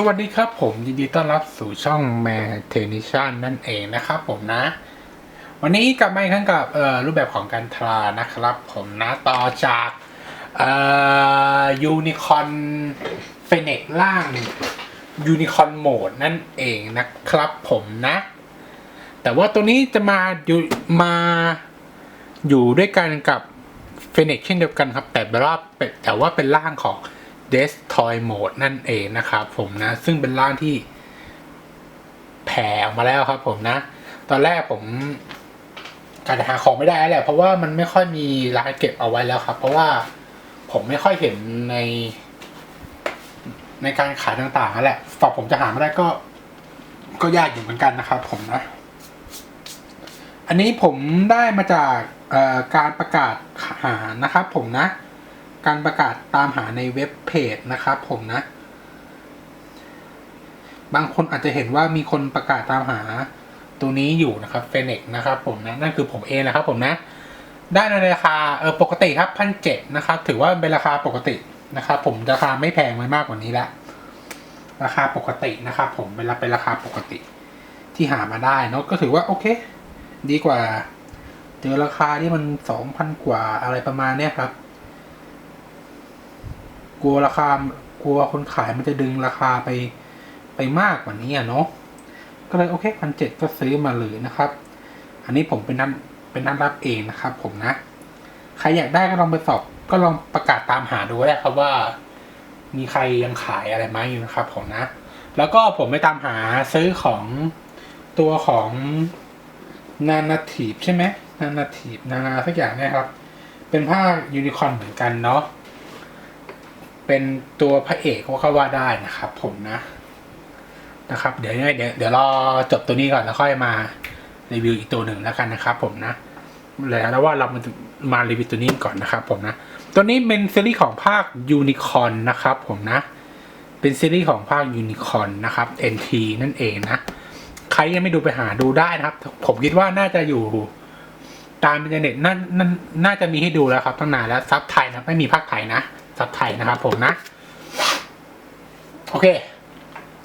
สวัสดีครับผมยินดีต้อนรับสู่ช่องแมเทนิชันนั่นเองนะครับผมนะ วันนี้กลับมาอีกครั้งกับรูปแบบของการทรานะครับ ผมนะต่อจากยูนิคอนเฟเนกล่างยูนิคอนโหมดนั่นเองนะครับผมนะ แต่ว่าตัวนี้จะมาอยู่มาอยู่ด้วยกันกับเฟเนกเช่นเดียวกันครับ แต่เป็นแต่ว่าเป็นร่างของ Destroy Mode นั่นเองนะครับผมนะ ซึ่งเป็นร่างที่แผ่ออกมาแล้วครับผมนะ ตอนแรกผมการหาของไม่ได้แหละเพราะว่ามันไม่ค่อยมีร้านเก็บเอาไว้แล้วครับ เพราะว่าผมไม่ค่อยเห็นใน ในการขายต่างๆนั่นแหละฝากผมจะหาไม่ได้ก็ ก็ยากอยู่เหมือนกันนะครับ ผมนะ อันนี้ผมได้มาจากการประกาศหานะครับ ผมนะ การประกาศตามหาในเว็บเพจนะครับผมนะ บางคนอาจจะเห็นว่ามีคนประกาศตามหาตัวนี้อยู่นะครับเฟเน็กนะครับผมนะนั่นคือผมเองนะครับผมนะ ได้ในราคาเออปกติครับพันเจ็ดนะครับ ถือว่าเป็นราคาปกตินะครับผมราคาไม่แพงไม่มากกว่านี้ละราคาปกตินะครับผมเป็นราเป็นราคาปกติที่หามาได้เนอะก็ถือว่าโอเค ดีกว่า เจอราคาที่มันสองพันกว่าอะไรประมาณเนี้ยครับ กลัวราคากลัวคนขายมันจะดึงราคาไปไปมากกว่านี้อะเนาะก็เลยโอเคพันเจ็ดก็ซื้อมาเลยนะครับ อันนี้ผมเป็นนัดเป็นนัดรับเองนะครับ ผมนะ ใครอยากได้ก็ลองไปสอบ ก็ลองประกาศตามหาดูได้ครับว่า มีใครยังขายอะไรไหมอยู่นะครับ ผมนะ แล้วก็ผมไปตามหาซื้อของตัวของนานาทีฟใช่ไหมนานาทีฟนานาสักอย่างนี่ยครับ เป็นผ้ายูนิคอร์นเหมือนกันเนาะ เป็นตัวพระเอกก็ว่าได้นะครับผมนะนะครับ เดี๋ยวเดี๋ยวเดี๋ยวรอจบตัวนี้ก่อนแล้วค่อยมารีวิวอีกตัวหนึ่งแล้วกันนะครับ ผมนะแล้วว่าเรามามารีวิวตัวนี้ก่อนนะครับ ผมนะ ตัวนี้เป็นซีรีส์ของภาคยูนิคอนนะครับ ผมนะ เป็นซีรีส์ของภาคยูนิคอนนะครับ NT นั่นเองนะ ใครยังไม่ดูไปหาดูได้นะครับ ผมคิดว่าน่าจะอยู่ตามอินเทอร์เน็ตน่าน่าจะมีให้ดูแล้วครับตั้งนานแล้วซับไทยนะไม่มีภาคไทยนะ ซับไทยนะครับผมนะ โอเค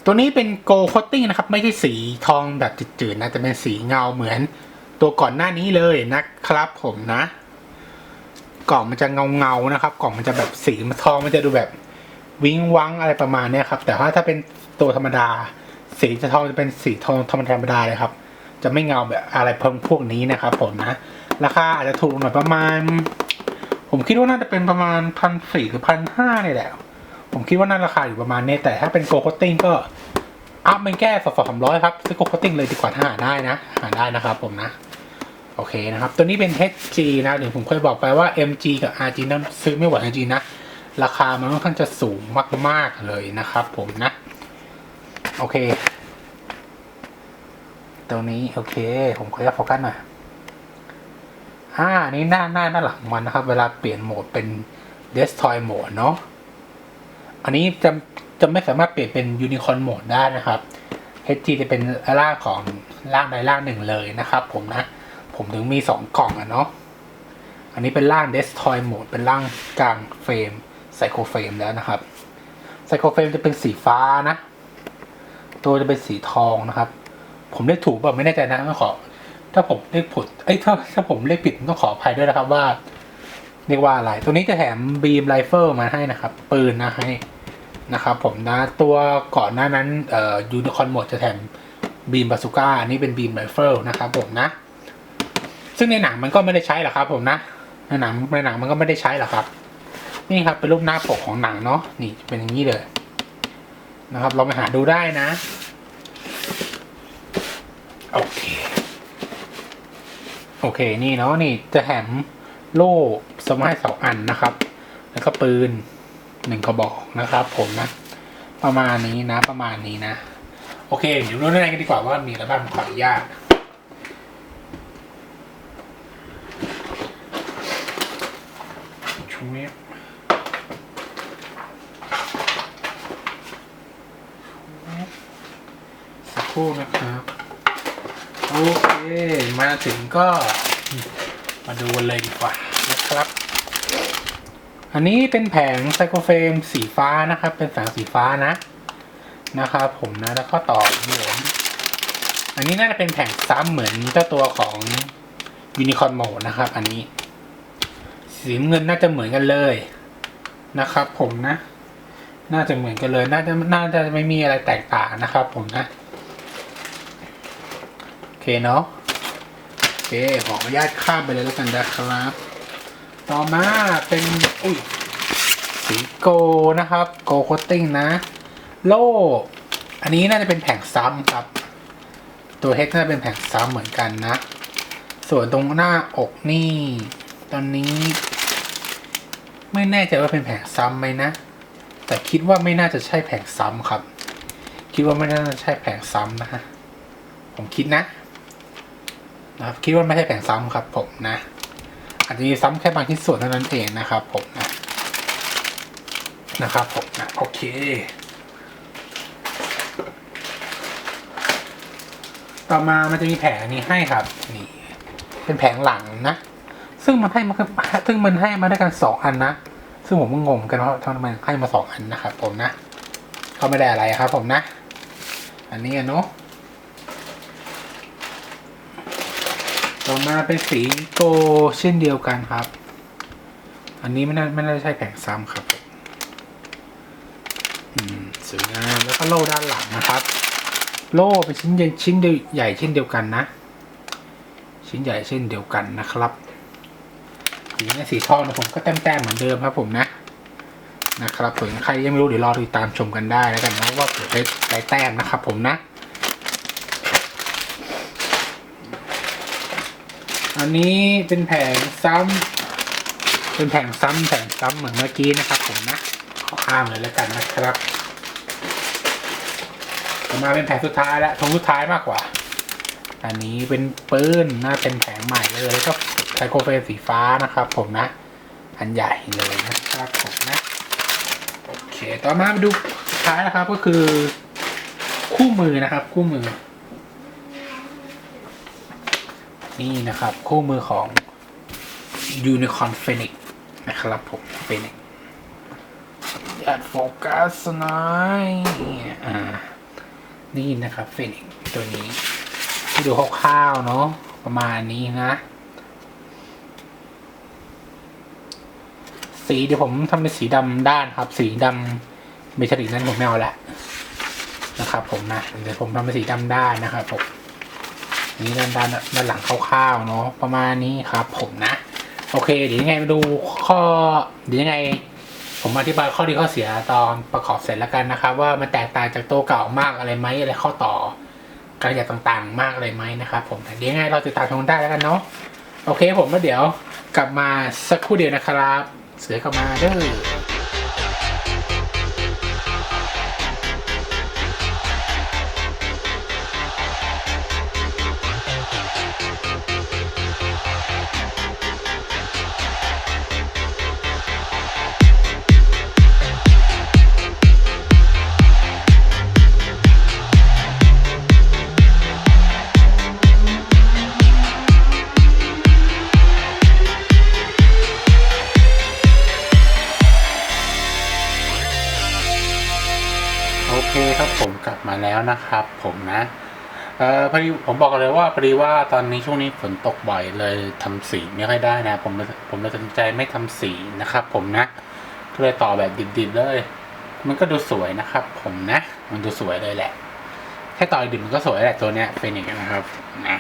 ตัวนี้เป็นโกล d ค t ติ้งนะครับ ไม่ใช่สีทองแบบจืดๆนะจะเป็นสีเงาเหมือน ตัวก่อนหน้านี้เลยนะครับ ผมนะ กล่องมันจะเงาเงาๆนะครับ กล่องมันจะแบบสีมันทองมันจะดูแบบวิงวังอะไรประมาณนี้ครับ แต่ว่าถ้าเป็นตัวธรรมดา สีจะทองจะเป็นสีทองธรรมดาธรรมดาเลยครับ จะไม่เงาแบบอะไรเพวกพวกนี้นะครับ ผมนะ ราคาอาจจะถูกหน่อยประมาณ ผมคิดว่าน่าจะเป็นประมาณพันสี่หรือพันห้าเนี่ยแหละ ผมคิดว่าน่าราคาอยู่ประมาณนี้ แต่ถ้าเป็นโกโคตติ้งก็อัพเป็นแค่สองสามร้อยครับ ซื้อโกโคตติ้งเลยดีกว่าถ้าหาได้นะ หาได้นะครับผมนะ โอเคนะครับ ตัวนี้เป็น HG นะเดี๋ยวผมเคยบอกไปว่า MG กับ RG นั้นซื้อไม่ไหวจริงๆนะ ราคามันค่อนข้างจะสูงมากๆเลยนะครับผมนะ โอเค ตัวนี้โอเค ผมขออนุญาตโฟกัสหน่อย อ่านี่หน้าหน้าหน้าหลังมันนะครับ เวลาเปลี่ยนโหมดเป็น Destroy Mode เนาะอันนี้จะจะไม่สามารถเปลี่ยนเป็น Unicorn Mode ได้นะครับ HG จะเป็นร่างของร่างใดร่างหนึ่งเลยนะครับผมนะ ผมถึงมีสองกล่องอะเนาะอันนี้เป็นร่าง Destroy Mode เป็นร่างกลางเฟรมไซโคเฟรมแล้วนะครับไซโคเฟรมจะเป็นสีฟ้านะ ตัวจะเป็นสีทองนะครับ ผมเรียกถูกเปล่าไม่แน่ใจนะขอ ถ้าผมเรียกผิดเอ้ยถ้าถ้าผมเรียกผิดต้องขออภัยด้วยนะครับว่า เรียกว่าอะไร ตัวนี้จะแถมบีมไรเฟิลมาให้นะครับ ปืนนะให้นะครับผมนะตัวก่อนหน้านั้นเอ่อยูนิคอนหมดจะแถมบีมบาซูก้าอันนี้เป็นบีมไรเฟิลนะครับผมนะ ซึ่งในหนังมันก็ไม่ได้ใช้หรอกครับ ผมนะในหนังในหนังมันก็ไม่ได้ใช้หรอกครับ นี่ครับเป็นรูปหน้าปกของหนังเนาะนี่เป็นอย่างนี้เลยนะครับลองไปหาดูได้นะโอเค โอเคนี่เนาะนี่จะแถมโล่สมัยสองอันนะครับ แล้วก็ปืนหนึ่งกระบอกนะครับ ผมนะ ประมาณนี้นะ ประมาณนี้นะ โอเค เดี๋ยวรู้ได้กันดีกว่าว่ามีอะไรบ้างขออนุญาตช่วยสักครู่นะครับ มาถึงก็มาดูเลยดีกว่านะครับ อันนี้เป็นแผงไซโครเฟรมสีฟ้านะครับ เป็นแผงสีฟ้านะ นะครับผมนะแล้วก็ต่อหลวมอันนี้น่าจะเป็นแผงซ้ำเหมือนเจ้าตัวของยูนิคอ r n โหมดนะครับ อันนี้ สีเงินน่าจะเหมือนกันเลยนะครับ ผมนะ น่าจะเหมือนกันเลย น่าจะน่าจะไม่มีอะไรแตกต่างนะครับ ผมนะ เคเนาะโอเคขออนุญาตข้ามไปเลยแล้วกันนะครับ ต่อมาเป็นอุ้ยสีโกนะครับโกโคตติ้งนะ โล่อันนี้น่าจะเป็นแผงซ้ำครับ ตัวเฮดน่าจะเป็นแผงซ้ำเหมือนกันนะ ส่วนตรงหน้าอกนี่ ตอนนี้ ไม่แน่ใจว่าเป็นแผงซ้ำไหมนะ แต่คิดว่าไม่น่าจะใช่แผงซ้ำครับ คิดว่าไม่น่าจะใช่แผงซ้ำนะฮะผมคิดนะ นะครับคิดว่าไม่ใช่แผงซ้ำครับ ผมนะอาจจะมีซ้ำแค่บางชิ้นส่วนเท่านั้นเองนะครับ ผมนะนะครับผมนะโอเคต่อมามันจะมีแผงนี้ให้ครับนี่เป็นแผงหลังนะ ซึ่งมันให้มาซึ่งมันให้มาด้วยกันสองอันนะ ซึ่งผมก็งงกันว่าทำไมให้มาสองอันนะครับผมนะเขาไม่ได้อะไรครับผมนะ อันนี้เนาะ ต่อมาเป็นสีโกเช่นเดียวกันครับ อันนี้ไม่น่าไม่น่าจะใช่แผงซ้ำครับสวยงามแล้วก็โล่ด้านหลังนะครับ โล่เป็นชิ้นใหญ่ชิ้นเดียวใหญ่เช่นเดียวกันนะ ชิ้นใหญ่เช่นเดียวกันนะครับสีนี้สีทองนะผมก็แต้มๆเหมือนเดิมครับผมนะนะครับส่วนใครยังไม่รู้เดี๋ยวรอติดตามชมกันได้แล้วกันนะว่าเกิดได้แต้มนะครับผมนะ อันนี้เป็นแผงซ้ำเป็นแผงซ้ำแผงซ้ำเหมือนเมื่อกี้นะครับ ผมนะขอข้ามเลยแล้วกันนะครับต่อมาเป็นแผงสุดท้ายแล้วทงสุดท้ายมากกว่า อันนี้เป็นปืนน่าเป็นแผงใหม่เลยแล้วก็ไซโคเฟนสีฟ้านะครับ ผมนะ อันใหญ่เลยนะครับผมนะโอเค ต่อมามาดูสุดท้ายนะครับก็คือคู่มือนะครับ คู่มือ นี่นะครับ คู่มือของ Unicorn Phoenix นะครับผม Phoenix อยาโฟกัสหน่อยอ่า นี่นะครับ Phoenix ตัวนี้ให้ดูคร่าวๆเนาะประมาณนี้นะ สีเดี๋ยวผมทำเป็นสีดำด้านครับ สีดำเมทัลลิกนั้นผมไม่เอาละนะครับผมนะเดี๋ยวผมทำเป็นสีดำด้านนะครับผม นี่ด้านด้านด้านหลังคร่าวๆเนาะประมาณนี้ครับ ผมนะ โอเค เดี๋ยวยังไงมาดูข้อเดี๋ยวยังไง ผมอธิบายข้อดีข้อเสียตอนประกอบเสร็จแล้วกันนะครับ ว่ามันแตกต่างจากตัวเก่ามากอะไรไหมอะไรข้อต่อการขยับต่างๆ มากอะไรไหมนะครับ ผมแต่เดี๋ยวยังไงเราติดตามชมได้แล้วกันเนาะโอเค ผมแล้วเดี๋ยวกลับมาสักครู่เดียวนะครับ เสือกลับมาเด้อ มาแล้วนะครับผมนะเออพอดีผมบอกเลยว่าพอดีว่าตอนนี้ช่วงนี้ฝนตกบ่อยเลยทำสีไม่ค่อยได้นะ ผมผมเลยตัดสินใจไม่ทำสีนะครับ ผมนะก็เลยต่อแบบดิบๆเลย มันก็ดูสวยนะครับ ผมนะ มันดูสวยเลยแหละแค่ต่อดิบมันก็สวยแหละตัวเนี้ยเฟนิกนะครับนะ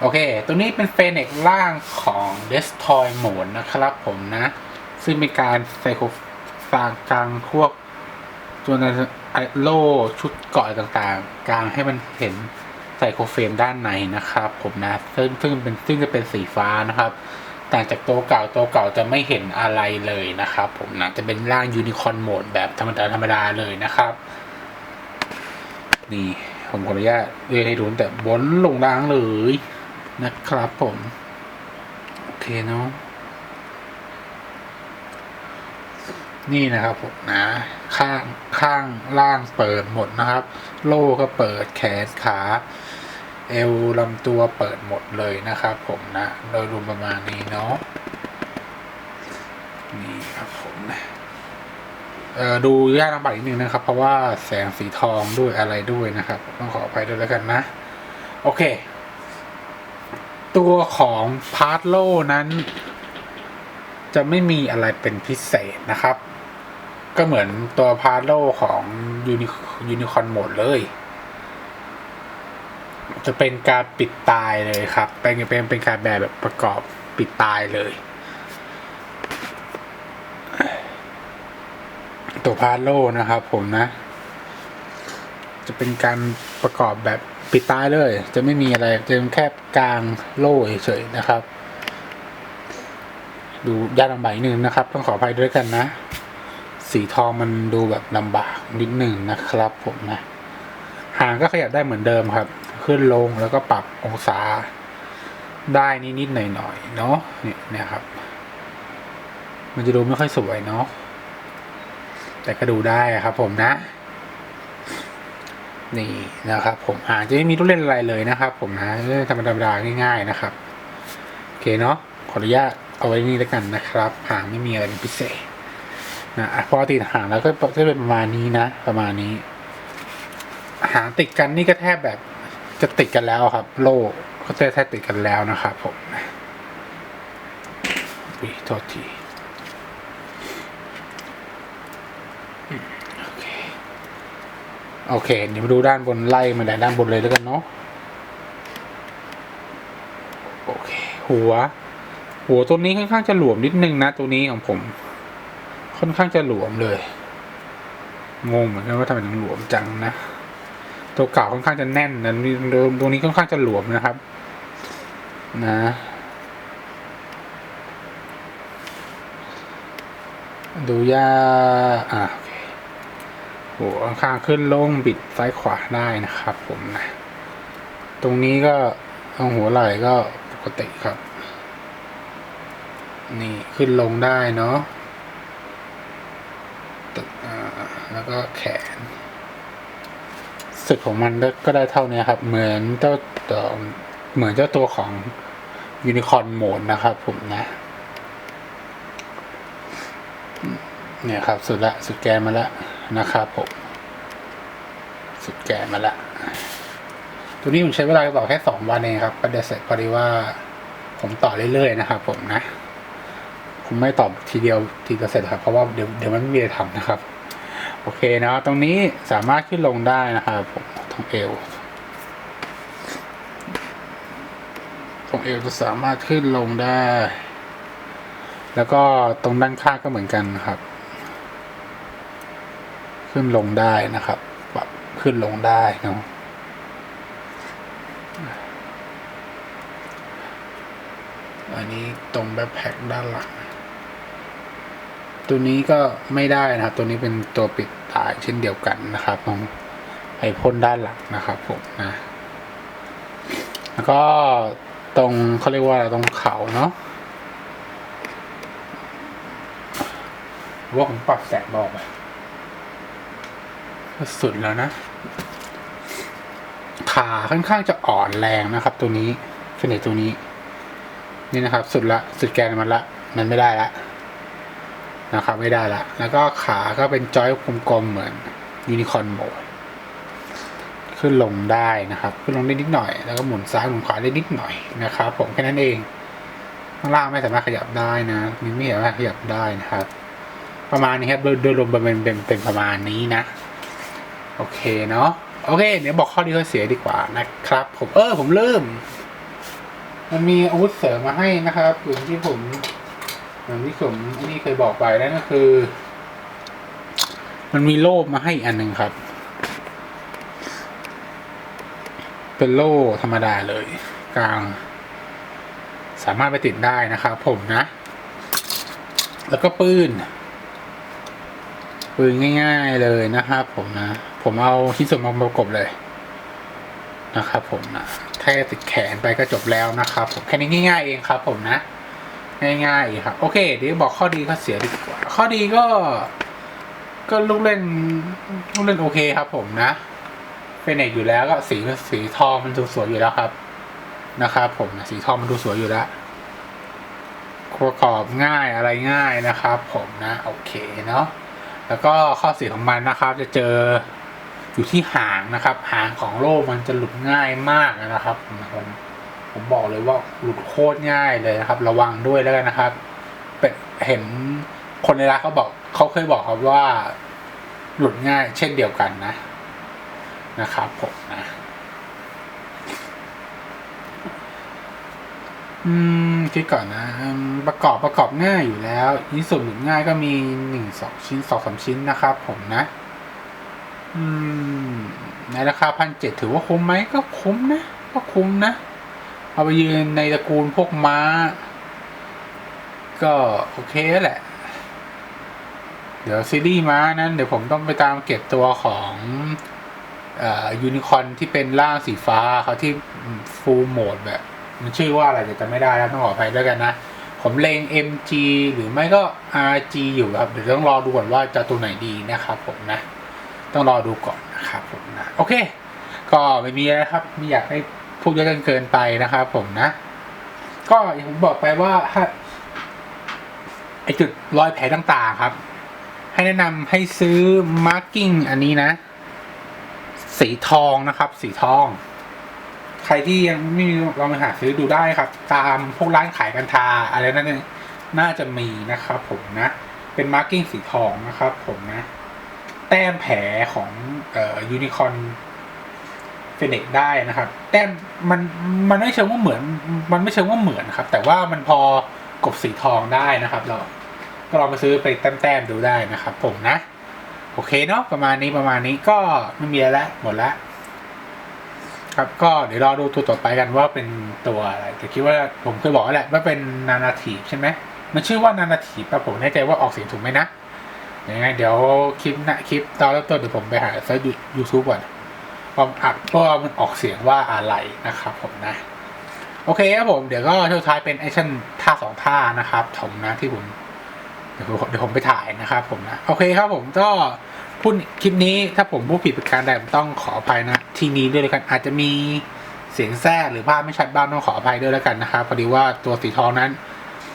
โอเค ตัวนี้เป็นเฟนิกล่างของ Destroy Mode นะครับ ผมนะ ซึ่งเป็นการไซโคฟางกลางพวก ตัวนั้นไอโล่ชุดเกาะต่างๆ กลางให้มันเห็นไซโครเฟรมด้านในนะครับ ผมนะซึ่งซึ่งเป็นซึ่งจะเป็นสีฟ้านะครับ ต่างจากตัวเก่าตัวเก่าจะไม่เห็นอะไรเลยนะครับ ผมนะจะเป็นร่างยูนิคอร์นโหมดแบบธรรมดาธรรมดาเลยนะครับ นี่ผมขออนุญาตเรียนให้ดูแต่บนลงล่างเลยนะครับผม โอเคเนาะ นี่นะครับผมนะข้างข้างล่างเปิดหมดนะครับ โล่ก็เปิดแขนขา เอวลำตัวเปิดหมดเลยนะครับ ผมนะโดยรวมประมาณนี้เนาะนี่ครับผมนะเออดูยากลำบากนิดนึงนะครับ เพราะว่าแสงสีทองด้วยอะไรด้วยนะครับ ต้องขออภัยด้วยแล้วกันนะ โอเค ตัวของพาร์ทโลนั้นจะไม่มีอะไรเป็นพิเศษนะครับ ก็เหมือนตัวพาร์โลของยูนิยูนิคอนหมดเลย จะเป็นการปิดตายเลยครับ เป็นเป็นเป็นการแบบแบบประกอบปิดตายเลย ตัวพาร์โลนะครับผมนะ จะเป็นการประกอบแบบปิดตายเลย จะไม่มีอะไร จะเป็นแค่กลางโล่เฉยๆนะครับ ดูยากลำบากนิดนึงนะครับ ต้องขออภัยด้วยกันนะ สีทองมันดูแบบลำบากนิดหนึ่งนะครับผมนะหางก็ขยับได้เหมือนเดิมครับ ขึ้นลงแล้วก็ปรับองศาได้นิดๆหน่อยๆเนาะเนี่ยนี่ยครับ มันจะดูไม่ค่อยสวยเนาะแต่ก็ดูได้ครับ ผมนะ นี่นะครับ ผมหางจะไม่มีลูกเล่นอะไรเลยนะครับ ผมนะธรรมดาๆง่าย ๆนะครับโอเคเนาะขออนุญาตเอาไว้นี่แล้วกันนะครับหางไม่มีอะไรเป็นพิเศษ นะพอติดหางแล้วก็จะเป็นประมาณนี้นะ ประมาณนี้ หางติดกันนี่ก็แทบแบบจะติดกันแล้วครับ โล่ก็แทบติดกันแล้วนะครับผมอุ้ยโทษทีโอเคโอเค เดี๋ยวมาดูด้านบนไล่มาด้านบนเลยแล้วกันเนาะโอเค หัว หัวตัวนี้ค่อนข้างจะหลวมนิดนึงนะตัวนี้ของผม ค่อนข้างจะหลวมเลย งงเหมือนกันว่าทำไมถึงหลวมจังนะ ตัวเก่าค่อนข้างจะแน่นนะตัวนี้ค่อนข้างจะหลวมนะครับ นะ ดูยาอะโอเคหัวข้างขึ้นลงบิดซ้ายขวาได้นะครับ ผมนะ ตรงนี้ก็ตรงหัวไหล่ก็ปกติครับ นี่ขึ้นลงได้เนาะตึกอ่า แล้วก็แขนสึกของมันก็ได้เท่านี้ครับ เหมือนเจ้าตัวเหมือนเจ้าตัวของยูนิคอร์นโหมดนะครับ ผมนะ เนี่ยครับ สุดละสุดแกนมาล้วนะครับผมสุดแกนมาละตัวนี้ผมใช้เวลาต่อแค่สองวันเองครับประเดี๋ยวเสร็จพอดีว่า ผมต่อเรื่อยๆนะครับ ผมนะ ผมไม่ตอบทีเดียวทีเดียวเสร็จครับ เพราะว่าเดี๋ยวเดี๋ยวมันไม่มีอะไรทำนะครับ โอเคนะตรงนี้สามารถขึ้นลงได้นะครับผมตรงเอวตรงเอวจะสามารถขึ้นลงได้ แล้วก็ตรงด้านข้างก็เหมือนกันนะครับ ขึ้นลงได้นะครับปรับขึ้นลงได้เนาะอันนี้ตรงแบ็คแพ็คด้านหลัง ตัวนี้ก็ไม่ได้นะครับ ตัวนี้เป็นตัวปิดตายเช่นเดียวกันนะครับตรงไอพ่นด้านหลังนะครับผมนะแล้วก็ตรงเขาเรียกว่าตรงเขาเนาะว่าผมปรับแสงบอกไปสุดแล้วนะ ขาค่อนข้างจะอ่อนแรงนะครับ ตัวนี้เฟเนตตัวนี้ นี่นะครับ สุดละ สุดแกนมันละ มันไม่ได้ละ นะครับไม่ได้ละ แล้วก็ขาก็เป็นจอยกลมๆเหมือนยูนิคอร์นโหมดขึ้นลงได้นะครับ ขึ้นลงได้นิดหน่อย แล้วก็หมุนซ้ายหมุนขวาได้นิดหน่อยนะครับ ผมแค่นั้นเอง ข้างล่างไม่สามารถขยับได้นะนี่ไม่สามารถขยับได้นะครับ ประมาณนี้ครับโดยรวมเป็นเป็นเป็นประมาณนี้นะ โอเคเนาะโอเค เดี๋ยวบอกข้อดีข้อเสียดีกว่านะครับ ผมเออผมลืมมันมีอาวุธเสริมมาให้นะครับอย่างที่ผม อย่างที่ผมนี่เคยบอกไปนั่นก็คือ มันมีโล่มาให้อันหนึ่งครับ เป็นโล่ธรรมดาเลย กลาง สามารถไปติดได้นะครับผมนะ แล้วก็ปืนปืนง่าย ๆเลยนะครับผมนะ ผมเอาที่ส่วนมาประกบเลยนะครับผมนะแค่ติดแขนไปก็จบแล้วนะครับผมแค่นี้ง่าย ๆ เองครับผมนะ ง่ายๆครับโอเค เดี๋ยวบอกข้อดีข้อเสียดีกว่า ข้อดีก็ ก็ลูกเล่นลูกเล่นโอเคครับผมนะเป็นเอกอยู่แล้วก็สีสีทองมันดูสวยอยู่แล้วครับ นะครับผมสีทองมันดูสวยอยู่แล้วประกอบง่ายอะไรง่ายนะครับ ผมนะโอเคเนาะแล้วก็ข้อเสียของมันนะครับ จะเจออยู่ที่หางนะครับ หางของโล่มันจะหลุดง่ายมากนะครับผม ผมบอกเลยว่าหลุดโคตรง่ายเลยนะครับ ระวังด้วยแล้วกันนะครับเป็นเห็นคนในร้านเขาบอกเขาเคยบอกครับว่าหลุดง่าย เช่นเดียวกันนะนะครับผมนะอืมคิดก่อนนะ ประกอบประกอบง่ายอยู่แล้วชิ้นส่วนหลุดง่ายก็มีหนึ่งสองชิ้นสองสามชิ้นนะครับ ผมนะ อืมในราคาพันเจ็ดถือว่าคุ้มไหมก็คุ้มนะ ก็คุ้มนะ เอาไปยืนในตระกูลพวกม้า ก็โอเคแหละ เดี๋ยวซีรีส์ม้านั้น เดี๋ยวผมต้องไปตามเก็บตัวของอยูนิคอนที่เป็นร่างสีฟ้าเขาที่ฟูลโหมดแบบ มันชื่อว่าอะไรจะไม่ได้แล้วต้องขออภัยด้วยกันนะ ผมเลง MG หรือไม่ก็ RG อยู่ครับ เดี๋ยวต้องรอดูก่อนว่าจะตัวไหนดีนะครับผมนะ ต้องรอดูก่อนนะครับผมนะ โอเค ก็ไม่มีอะไรครับ ไม่อยากให้ พูดเยอะกันเกินไปนะครับผมนะ ก็อย่างผมบอกไปว่าถ้าไอจุดรอยแผลต่างๆครับ ให้แนะนำให้ซื้อมาร์กิ้งอันนี้นะ สีทองนะครับ สีทอง ใครที่ยังไม่มีลองไปหาซื้อดูได้ครับ ตามพวกร้านขายกันทาอะไรนั่นเนี่ยน่าจะมีนะครับผมนะ เป็นมาร์กิ้งสีทองนะครับผมนะ แต้มแผลของเอ่อยูนิคอน ฟเนกได้นะครับ แต้มมันมันไม่เชิงว่าเหมือน มันไม่เชิงว่าเหมือนนะครับ แต่ว่ามันพอกบสีทองได้นะครับ เราก็ลองไปซื้อไปแต้มๆดูได้นะครับ ผมนะ โอเคเนาะประมาณนี้ประมาณนี้ก็ไม่มีแล้วหมดแล้วครับก็เดี๋ยวรอดูตัวต่อไปกันว่าเป็นตัวอะไรแต่คิดว่าผมเคยบอกแล้วแหละว่าเป็นนานาทีใช่ไหมมันชื่อว่านานาทีป่ะผมแน่ใจว่าออกเสียงถูกไหมนะยังไงเดี๋ยวคลิปหนะคลิปตอนเริ่มต้นเดี๋ยวผมไปหาเซิร์ชยูทูบก่อน ความอัดว่ามันออกเสียงว่าอะไรนะครับผมนะ โอเคครับผมเดี๋ยวก็ช่วงท้ายเป็นแอคชั่นท่าสองท่านะครับผมนะที่ผมเดี๋ยวผมเดี๋ยวผมไปถ่ายนะครับผมนะโอเคครับผมก็พูดคลิปนี้ถ้าผมพูดผิดประการใดผมต้องขออภัยนะทีนี้ด้วยเลยกันอาจจะมีเสียงแทรกหรือภาพไม่ชัดบ้างต้องขออภัยด้วยแล้วกันนะครับพอดีว่าตัวสีทองนั้น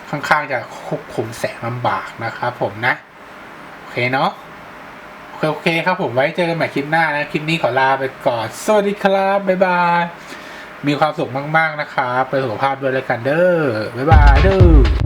ค่อนข้างจะควบคุมแสงลำบากนะครับผมนะ โอเคเนาะ โอเคคครับผมไว้เจอกันใหม่คลิปหน้านะ คลิปนี้ขอลาไปก่อน สวัสดีครับ บ๊ายบาย มีความสุขมาก ๆ นะครับไปสุขภาพด้วยแล้วกันเด้อ บ๊ายบายเด้อ